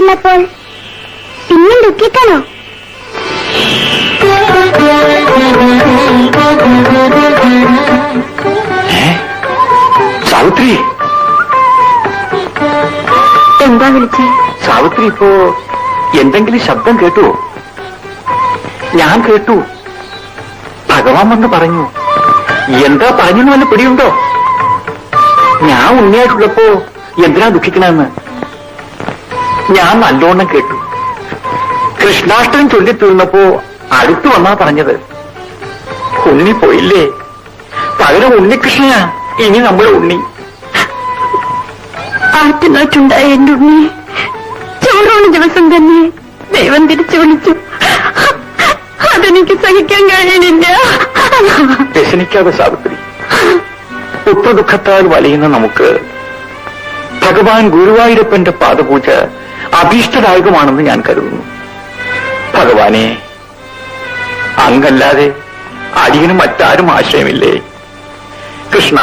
ഉള്ളപ്പോൾ പിന്നെ ദുഃഖിക്കണോ? സാവിത്രി. എന്താ വിളിച്ചേ? സാവിത്രി ഇപ്പോ എന്തെങ്കിലും ശബ്ദം കേട്ടു? ഞാൻ കേട്ടു. ഭഗവാൻ വന്ന് പറഞ്ഞു എന്താ പറഞ്ഞു വല്ല പിടിയുണ്ടോ? ഞാൻ ഉണ്ണിയായിട്ടുള്ളപ്പോ എന്തിനാ ദുഃഖിക്കണമെന്ന് ഞാൻ നല്ലോണം കേട്ടു. കൃഷ്ണാഷ്ടം ചൊല്ലി തീർന്നപ്പോ അടുത്തു വന്നാ പറഞ്ഞത്. ഉണ്ണി പോയില്ലേ? പകരം ഉണ്ണികൃഷ്ണനാ ഇനി നമ്മുടെ ഉണ്ണി. ആറ്റുനാട്ടുണ്ടായ എന്റെ ഉണ്ണി ചോറോണ ദിവസം തന്നെ ദൈവം തിരിച്ചു വിളിച്ചു. അതെനിക്ക് സഹിക്കാൻ കഴിയണില്ല. വ്യസനിക്കാതെ സാവിത്രി പുത്രദുഃഖത്താൽ വലയുന്ന നമുക്ക് ഭഗവാൻ ഗുരുവായൂരപ്പന്റെ പാദപൂജ അഭീഷ്ടദായകമാണെന്ന് ഞാൻ കരുതുന്നു. ഭഗവാനെ അങ്ങല്ലാതെ അടിയന് മറ്റാരും ആശയമില്ലേ കൃഷ്ണ